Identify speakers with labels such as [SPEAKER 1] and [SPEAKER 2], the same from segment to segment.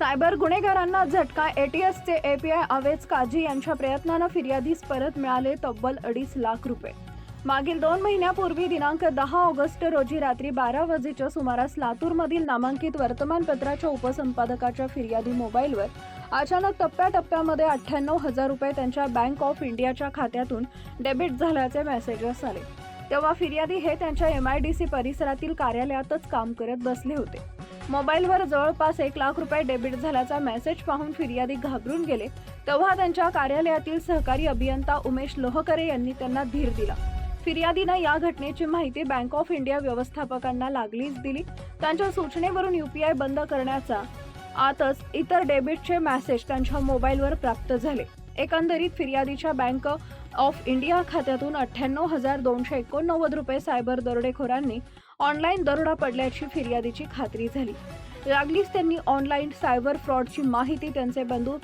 [SPEAKER 1] Cyber गुन्हेगारांना झटका एटीएसचे API आवेज काझी यांच्या प्रयत्नानं फिर्यादीस परत मिळाले तब्बल अडीच लाख रुपये. मागील दोन महिन्यापूर्वी दिनांक दहा ऑगस्ट रोजी रात्री बारा वाजेच्या सुमारास लातूरमधील नामांकित वर्तमानपत्राच्या उपसंपादकाच्या फिर्यादी मोबाईलवर अचानक टप्प्याटप्प्यामध्ये अठ्ठ्याण्णव हजार रुपये त्यांच्या बँक ऑफ इंडियाच्या खात्यातून डेबिट झाल्याचे मेसेजेस आले. तेव्हा फिर्यादी हे त्यांच्या एम आय डी सी परिसरातील कार्यालयातच काम करत बसले होते. मोबाईलवर जवळपास एक लाख रुपये डेबिट झाल्याचा मेसेज पाहून फिर्यादी घाबरून गेले. तेव्हा त्यांच्या कार्यालयातील सहकारी अभियंता उमेश लोहकरे यांनी त्यांना धीर दिला. फिर्यादीनं या घटनेची माहिती बँक ऑफ इंडिया व्यवस्थापकांना लागलीच दिली. त्यांच्या सूचनेवरून युपीआय बंद करण्याचा आतच इतर डेबिटचे मेसेज त्यांच्या मोबाईलवर प्राप्त झाले. एकंदरीत फिर्यादीच्या बँक ऑफ इंडिया खात्यातून अठ्ठ्याण्णव हजार दोनशे एकोणनव्वद रुपये सायबर दरोडेखोरांनी ऑनलाईन दरोडा पडल्याची फिर्यादीची खात्री झाली. लागलीच त्यांनी ऑनलाईन सायबर फ्रॉडची माहिती त्यांचे बंधू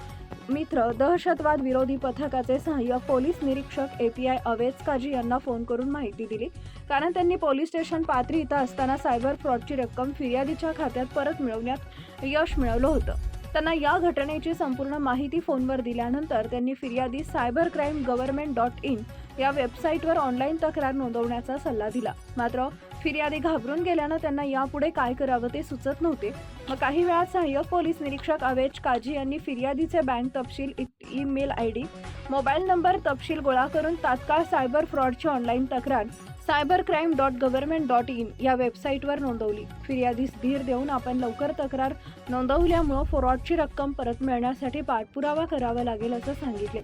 [SPEAKER 1] मित्र दहशतवाद विरोधी पथकाचे सहाय्यक पोलीस निरीक्षक A P I Awez Kazi यांना फोन करून माहिती दिली. कारण त्यांनी पोलीस स्टेशन पात्री इथं असताना सायबर फ्रॉडची रक्कम फिर्यादीच्या खात्यात परत मिळवण्यात यश मिळवलं होतं. त्यांना या घटनेची संपूर्ण माहिती फोनवर दिल्यानंतर त्यांनी फिर्यादी cyber crime government dot in या वेबसाईटवर ऑनलाईन तक्रार नोंदवण्याचा सल्ला दिला. मात्र फिर्यादी घाबरून गेल्यानं त्यांना यापुढे काय करावं ते सुचत नव्हते. मग काही वेळात सहाय्यक पोलीस निरीक्षक अवेज काझी यांनी फिर्यादीचे बँक तपशील email I D mobile number तपशील गोळा करून तात्काळ सायबर फ्रॉडची ऑनलाईन तक्रार cyber crime dot government dot in या वेबसाईटवर नोंदवली. फिर्यादीस धीर देऊन आपण लवकर तक्रार नोंदवल्यामुळं फ्रॉडची रक्कम परत मिळण्यासाठी पाठपुरावा करावा लागेल असं सांगितले.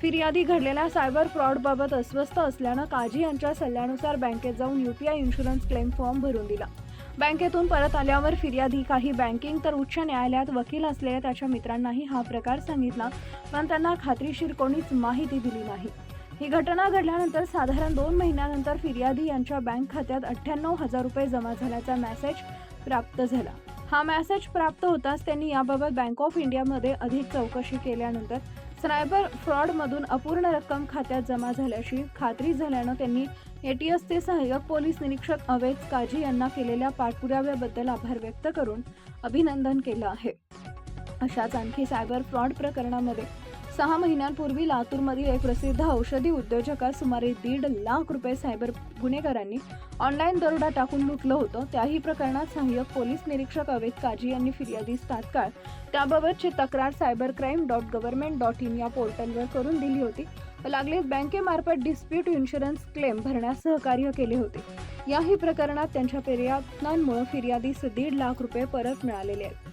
[SPEAKER 1] फिर्यादी घडलेल्या सायबर फ्रॉडबाबत अस्वस्थ असल्यानं काझी यांच्या सल्ल्यानुसार बँकेत जाऊन युपीआय इन्शुरन्स क्लेम फॉर्म भरून दिला. बँकेतून परत आल्यावर फिर्यादी काही बँकिंग तर उच्च न्यायालयात वकील असलेल्या त्याच्या मित्रांनाही हा प्रकार सांगितला पण त्यांना खात्रीशीर कोणीच माहिती दिली नाही. ही घटना घडल्यानंतर साधारण दोन महिन्यानंतर फिर्यादी यांच्या बँक खात्यात अठ्ठ्याण्णव हजार रुपये जमा झाल्याचा मॅसेज प्राप्त झाला. हा मॅसेज प्राप्त होताच त्यांनी याबाबत बँक ऑफ इंडियामध्ये अधिक चौकशी केल्यानंतर सायबर फ्रॉडमधून अपूर्ण रक्कम खात्यात जमा झाल्याची खात्री झाल्यानं त्यांनी एटीएसचे सहाय्यक पोलीस निरीक्षक अवैध काजी यांना केलेल्या पाठपुराव्याबद्दल आभार व्यक्त करून अभिनंदन केलं आहे. अशाच आणखी सायबर फ्रॉड प्रकरणामध्ये सहा महिन्यांपूर्वी लातूरमधील एक प्रसिद्ध औषधी उद्योजकास सुमारे दीड लाख रुपये सायबर गुन्हेगारांनी ऑनलाईन दरोडा टाकून लुटलं होतं. त्याही प्रकरणात सहाय्यक पोलीस निरीक्षक अवेद काजी यांनी फिर्यादीस तात्काळ त्याबाबतची तक्रार cyber crime dot government dot in या पोर्टलवर करून दिली होती. लागलीच बँकेमार्फत डिस्प्यूट इन्शुरन्स क्लेम भरण्यास सहकार्य केले होते. याही प्रकरणात त्यांच्या फिर्यादांमुळे फिर्यादीस दीड लाख रुपये परत मिळालेले आहेत.